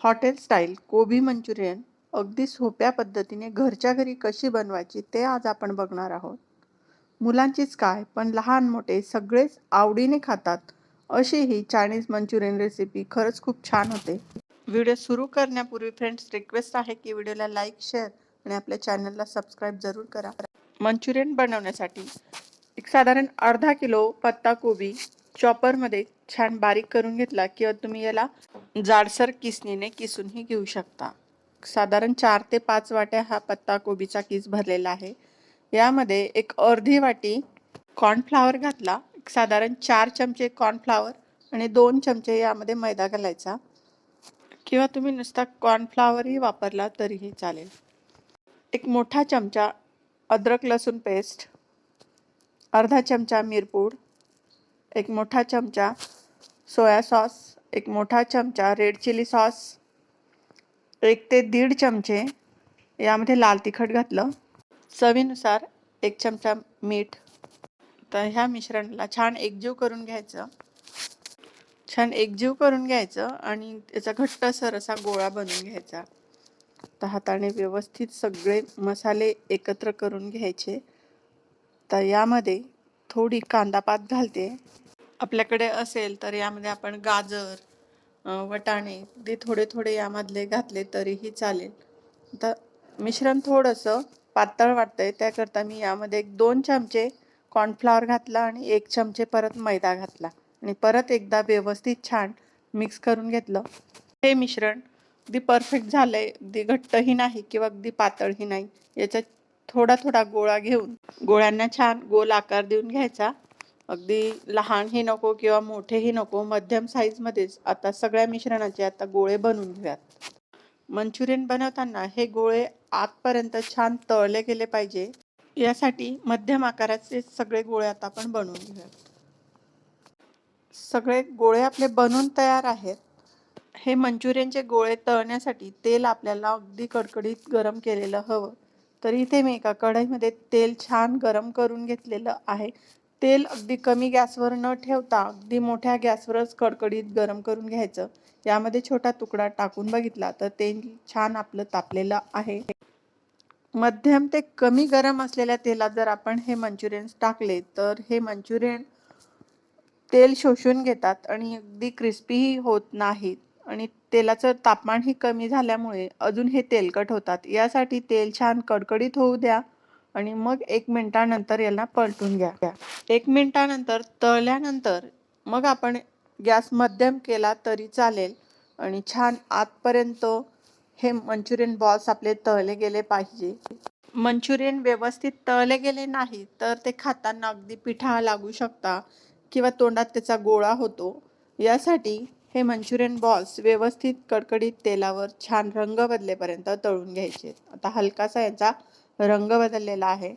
Hotel style कोबी Manchurian अगदी सोप्या पद्धतीने घरच्या घरी कशी बनवायची ते आज आपण बघणार आहोत. मुलांचीच काय पण लहान मोठे सगळेच आवडीने खातात अशी ही चायनीज मंचुरियन रेसिपी खरंच खूप छान होते. व्हिडिओ सुरू करण्यापूर्वी फ्रेंड्स रिक्वेस्ट आहे की व्हिडिओला लाईक शेअर आणि आपल्या चॅनलला सबस्क्राईब जरूर करा. मंचुरियन बनवण्यासाठी एक साधारण अर्धा किलो पत्ता कोबी चॉपरमध्ये छान बारीक करून घेतला किंवा तुम्ही याला जाडसर किसणीने किसूनही घेऊ शकता. साधारण चार ते पाच वाट्या हा पत्ता कोबीचा किस भरलेला आहे. यामध्ये एक अर्धी वाटी कॉर्नफ्लावर घातला एक साधारण चार चमचे कॉर्नफ्लावर आणि दोन चमचे यामध्ये मैदा घालायचा. किंवा तुम्ही नुसता कॉर्नफ्लावरही वापरला तरीही चालेल. एक मोठा चमचा अद्रक लसूण पेस्ट अर्धा चमचा मिरपूड एक मोठा चमचा सोया सॉस एक मोठा चमचा रेड चिली सॉस एक ते दीड चमचे यामध्ये लाल तिखट घातलं. चवीनुसार एक चमचा मीठ. तर ह्या मिश्रणाला छान एकजीव करून घ्यायचं. छान एकजीव करून घ्यायचं आणि त्याचा घट्ट सर असा गोळा बनवून घ्यायचा. तर हाताने व्यवस्थित सगळे मसाले एकत्र करून घ्यायचे. तर यामध्ये थोडी कांदापात घालते. आपल्याकडे असेल तर यामध्ये आपण गाजर वटाणे ते थोडे थोडे यामधले घातले तरीही चालेल. आता मिश्रण थोडंसं पातळ वाटतं आहे त्याकरता मी यामध्ये एक दोन चमचे कॉर्नफ्लॉवर घातला आणि एक चमचे परत मैदा घातला. आणि परत एकदा व्यवस्थित छान मिक्स करून घेतलं. हे मिश्रण अगदी परफेक्ट झालं आहे अगदी घट्टही नाही किंवा अगदी पातळही नाही. याचा थोडा थोडा गोळा घेऊन गोळ्यांना छान गोल आकार देऊन घ्यायचा. अगदी लहानही नको किंवा मोठेही नको मध्यम साईजमध्येच आता सगळ्या मिश्रणाचे आता गोळे बनवून घेऊयात. मंचुरियन बनवताना हे गोळे आतपर्यंत छान तळले गेले पाहिजे. यासाठी मध्यम आकाराचे सगळे गोळे आता आपण बनवून घेऊयात. सगळे गोळे आपले बनून तयार आहेत. हे मंचुरियनचे गोळे तळण्यासाठी तेल आपल्याला अगदी कडकडीत गरम केलेलं हवं. तर इथे मी एका कढईमध्ये तेल छान गरम करून घेतलेलं आहे. तेल अगदी कमी गॅसवर न ठेवता अगदी मोठ्या गॅसवरच कडकडीत गरम करून घ्यायचं. यामध्ये छोटा तुकडा टाकून बघितला तर तेल छान आपलं तापलेलं आहे. मध्यम ते कमी गरम असलेल्या तेलात जर आपण हे मंचुरियन टाकले तर हे मंचुरियन तेल शोषून घेतात आणि अगदी क्रिस्पीही होत नाहीत आणि तेलाचं तापमानही कमी झाल्यामुळे अजून हे तेलकट होतात. यासाठी तेल छान कडकडीत होऊ द्या. आणि मग एक मिनिटानंतर याला पलटून घ्या. एक मिनिटानंतर तळल्यानंतर मग आपण गॅस मध्यम केला तरी चालेल. आणि छान आतपर्यंत हे मंचुरियन बॉल्स आपले तळले गेले पाहिजे. मंचुरियन व्यवस्थित तळले गेले नाही तर ते खाताना अगदी पिठा लागू शकता किंवा तोंडात त्याचा गोळा होतो. यासाठी हे मंचुरियन बॉल्स व्यवस्थित कडकडीत तेलावर छान रंग बदलेपर्यंत तळून घ्यायचे. आता हलकासा याचा रंग बदललेला आहे.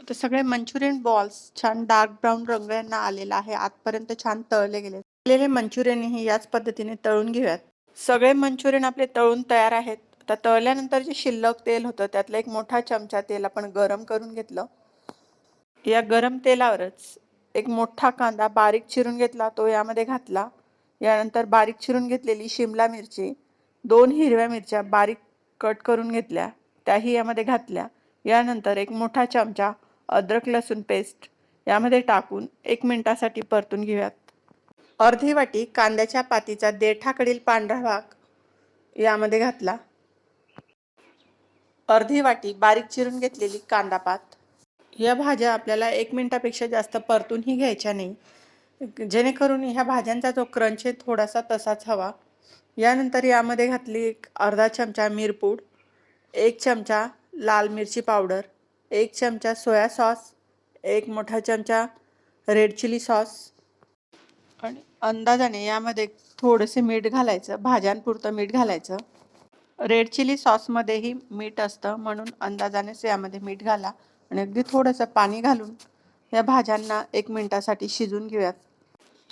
तर सगळे मंचुरियन बॉल्स छान डार्क ब्राऊन रंग यांना आलेला आहे. आजपर्यंत छान तळले गेले. तळलेले मंचुरियनही याच पद्धतीने तळून घेऊयात. सगळे मंचुरियन आपले तळून तयार आहेत. आता तळल्यानंतर जे शिल्लक तेल होतं त्यातला एक मोठा चमचा तेल आपण गरम करून घेतलं. या गरम तेलावरच एक मोठा कांदा बारीक चिरून घेतला तो यामध्ये घातला. यानंतर बारीक चिरून घेतलेली शिमला मिरची दोन हिरव्या मिरच्या बारीक कट करून घेतल्या त्याही यामध्ये घातल्या. यानंतर एक मोठा चमचा अद्रक लसूण पेस्ट यामध्ये टाकून एक मिनिटासाठी परतून घेऊयात. अर्धी वाटी कांद्याच्या पातीचा देठाकडील पांढरा भाग यामध्ये घातला. अर्धी वाटी बारीक चिरून घेतलेली कांदा पात. या भाज्या आपल्याला एक मिनिटापेक्षा जास्त परतूनही घ्यायच्या नाही. जेणेकरून ह्या भाज्यांचा जो क्रंच आहे थोडासा तसाच हवा. यानंतर यामध्ये घातली एक अर्धा चमचा मिरपूड एक चमचा लाल मिरची पावडर एक चमचा सोया सॉस एक मोठा चमचा रेड चिली सॉस. आणि अंदाजाने यामध्ये थोडंसं मीठ घालायचं भाज्यांपुरतं मीठ घालायचं. रेड चिली सॉसमध्येही मीठ असतं म्हणून अंदाजानेच यामध्ये मीठ घाला आणि अगदी थोडंसं पाणी घालून या भाज्यांना एक मिनटासाठी शिजून घेऊयात.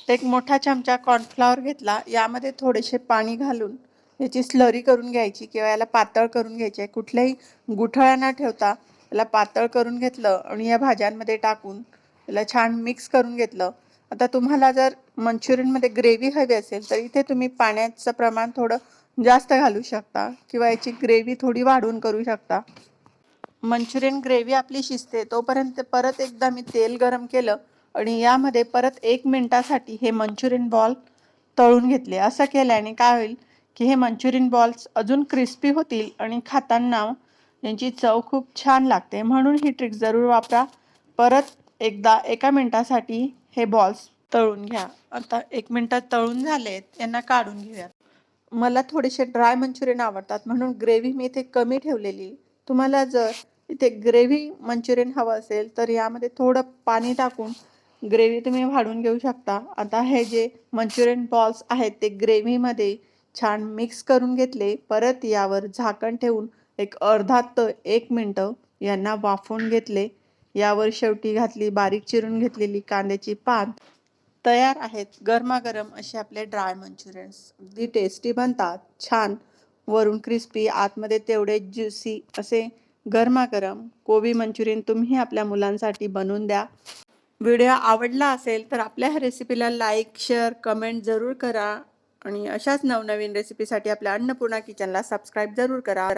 एक मोठा चमचा कॉर्नफ्लॉवर घेतला यामध्ये थोडेसे पाणी घालून याची स्लरी करून घ्यायची किंवा याला पातळ करून घ्यायची आहे. कुठल्याही गुठळ्या न ठेवता याला पातळ करून घेतलं आणि या भाज्यांमध्ये टाकून याला छान मिक्स करून घेतलं. आता तुम्हाला जर मंचुरियनमध्ये ग्रेव्ही हवी असेल तर इथे तुम्ही पाण्याचं प्रमाण थोडं जास्त घालू शकता किंवा याची ग्रेव्ही थोडी वाढवून करू शकता. मंचुरियन ग्रेव्ही आपली शिजते तोपर्यंत परत एकदा मी तेल गरम केलं आणि यामध्ये परत एक मिनिटासाठी हे मंचुरियन बॉल तळून घेतले. असं केल्याने काय होईल? की हे मंचुरियन बॉल्स अजून क्रिस्पी होतील आणि खाताना यांची चव खूप छान लागते. म्हणून ही ट्रिक जरूर वापरा. परत एकदा एका मिनटासाठी हे बॉल्स तळून घ्या. आता एक मिनटात तळून झालेत यांना काढून घेऊयात. मला थोडेसे ड्राय मंचुरियन आवडतात. म्हणून ग्रेव्ही मी इथे कमी ठेवलेली. तुम्हाला जर इथे ग्रेव्ही मंचुरियन हवं असेल तर यामध्ये थोडं पाणी टाकून ग्रेव्ही तुम्ही वाढून घेऊ शकता. आता हे जे मंचुरियन बॉल्स आहेत ते ग्रेव्हीमध्ये छान मिक्स करून घेतले. परत यावर झाकण ठेवून एक अर्धा तर एक मिनटं यांना वाफवून घेतले. यावर शेवटी घातली बारीक चिरून घेतलेली कांद्याची पान. तयार आहेत गरमागरम असे आपले ड्राय मंचुरियन्स अगदी टेस्टी बनतात छान. वरून क्रिस्पी आतमध्ये तेवढे ज्युसी असे गरमागरम कोबी मंचुरियन तुम्ही आपल्या मुलांसाठी बनवून द्या. व्हिडिओ आवडला असेल तर आपल्या ह्या रेसिपीला लाईक शेअर कमेंट जरूर करा. आणि अशाच नवनवीन रेसिपीसाठी आपल्या अन्नपूर्णा किचनला सबस्क्राईब जरूर करा.